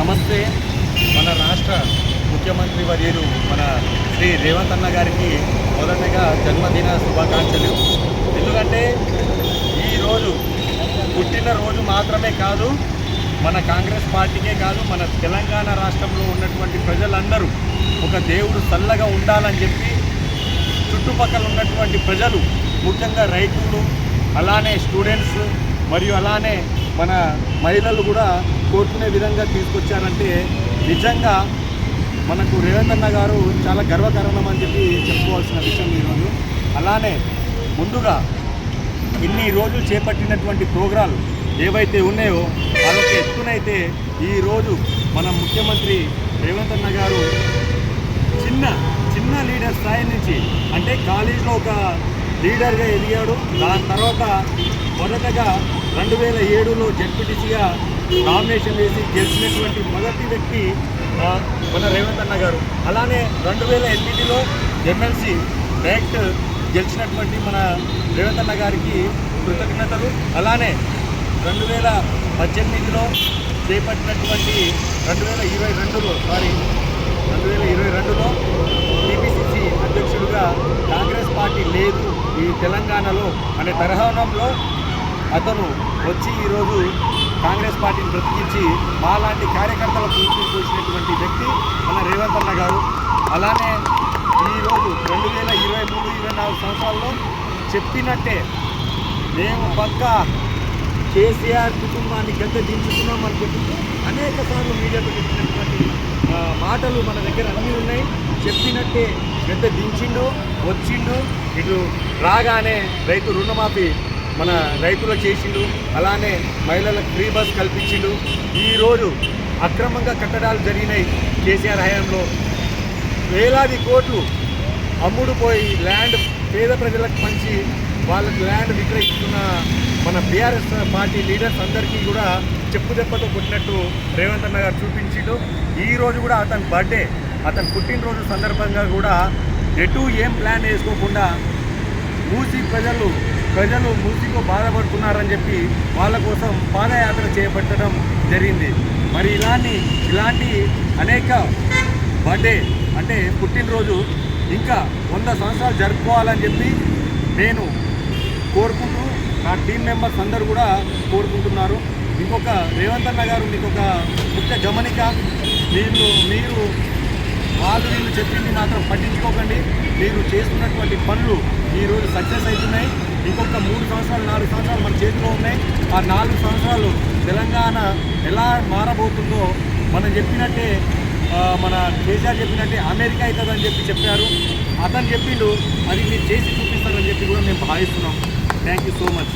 నమస్తే. మన రాష్ట్ర ముఖ్యమంత్రి వర్యులు మన శ్రీ రేవంత్ అన్న గారికి మొదటగా జన్మదిన శుభాకాంక్షలు. ఎందుకంటే ఈరోజు పుట్టినరోజు మాత్రమే కాదు మన కాంగ్రెస్ పార్టీకే కాదు మన తెలంగాణ రాష్ట్రంలో ఉన్నటువంటి ప్రజలందరూ ఒక దేవుడు చల్లగా ఉండాలని చెప్పి చుట్టుపక్కల ఉన్నటువంటి ప్రజలు ముఖ్యంగా రైతులు అలానే స్టూడెంట్స్ మరియు అలానే మన మహిళలు కూడా కోరుకునే విధంగా తీసుకొచ్చారంటే నిజంగా మనకు రేవంత్ అన్న గారు చాలా గర్వకారణం అని చెప్పి చెప్పుకోవాల్సిన విషయం ఈరోజు. అలానే ముందుగా ఇన్ని రోజులు చేపట్టినటువంటి ప్రోగ్రాలు ఏవైతే ఉన్నాయో అదొక ఎత్తునైతే ఈరోజు మన ముఖ్యమంత్రి రేవంత్ అన్న గారు చిన్న చిన్న లీడర్ స్థాయి నుంచి అంటే కాలేజీలో ఒక లీడర్గా ఎదిగాడు. దాని తర్వాత మొదటగా రెండు వేల ఏడులో జడ్పీటీసీగా నామినేషన్ వేసి గెలిచినటువంటి మొదటి వ్యక్తి మన రేవంత్ అన్న గారు. అలానే రెండు వేల ఎనిమిదిలో ఎమ్మెల్సీ డైరెక్ట్ గెలిచినటువంటి మన రేవంత్ అన్న గారికి కృతజ్ఞతలు. అలానే రెండు వేల పద్దెనిమిదిలో చేపట్టినటువంటి రెండు వేల ఇరవై రెండులో సారీ రెండు వేల ఇరవై రెండులో టీపీసీసీ అధ్యక్షుడిగా కాంగ్రెస్ పార్టీ లేదు ఈ తెలంగాణలో అనే తరహానంలో అతను వచ్చి ఈరోజు కాంగ్రెస్ పార్టీని బ్రతికించి మాలాంటి కార్యకర్తల పూర్తి పోసినటువంటి వ్యక్తి మన రేవంత్ అన్న గారు. అలానే ఈరోజు రెండు వేల ఇరవై మూడు ఇరవై నాలుగు సంవత్సరాల్లో చెప్పినట్టే మేము పక్క కేసీఆర్ కుటుంబాన్ని గద్దె దించుతున్నామని చెప్పి అనేక సార్లు మీడియాతో చెప్పినటువంటి మాటలు మన దగ్గర అన్నీ ఉన్నాయి. చెప్పినట్టే గద్దె దించిండు వచ్చిండు. ఇటు రాగానే రైతు రుణమాఫీ మన రైతులు చేసిండు అలానే మహిళలకు ఫ్రీ బస్ కల్పించిండు. ఈరోజు అక్రమంగా కట్టడాలు జరిగినాయి కేసీఆర్ హయాంలో. వేలాది కోట్లు అమ్ముడు పోయి ల్యాండ్ పేద ప్రజలకు పంచి వాళ్ళకి ల్యాండ్ విక్రయిస్తున్న మన బీఆర్ఎస్ పార్టీ లీడర్స్ అందరికీ కూడా చెప్పు దెబ్బతో కొట్టినట్టు రేవంత్ అన్న గారు చూపించిండు. ఈరోజు కూడా అతని బర్త్డే. అతను పుట్టినరోజు సందర్భంగా కూడా ఎటు ఏం ప్లాన్ వేసుకోకుండా మూసి ప్రజలు ప్రజలు మూసితో బాధపడుతున్నారని చెప్పి వాళ్ళ కోసం పాదయాత్ర చేపట్టడం జరిగింది. మరి ఇలాంటి ఇలాంటి అనేక బర్త్డే అంటే పుట్టినరోజు ఇంకా వంద సంవత్సరాలు జరుపుకోవాలని చెప్పి నేను కోరుకుంటూ నా టీం మెంబర్స్ అందరూ కూడా కోరుకుంటున్నారు. ఇంకొక రేవంత్ అన్న గారు మీకు ఒక ముఖ్య గమనిక మీరు మీరు వాళ్ళు చెప్పింది మాత్రం పట్టించుకోకండి. మీరు చేస్తున్నటువంటి పనులు ఈరోజు సక్సెస్ అవుతున్నాయి. ఇంకొక మూడు సంవత్సరాలు నాలుగు సంవత్సరాలు మన చేతిలో ఉన్నాయి. ఆ నాలుగు సంవత్సరాలు తెలంగాణ ఎలా మారబోతుందో మనం చెప్పినట్టే మన కేసీఆర్ చెప్పినట్టే అమెరికా అవుతుందని చెప్పి చెప్పారు. అతను చెప్పిండు అది మీరు చేసి చూపిస్తారని చెప్పి కూడా మేము భావిస్తున్నాం. Thank you so much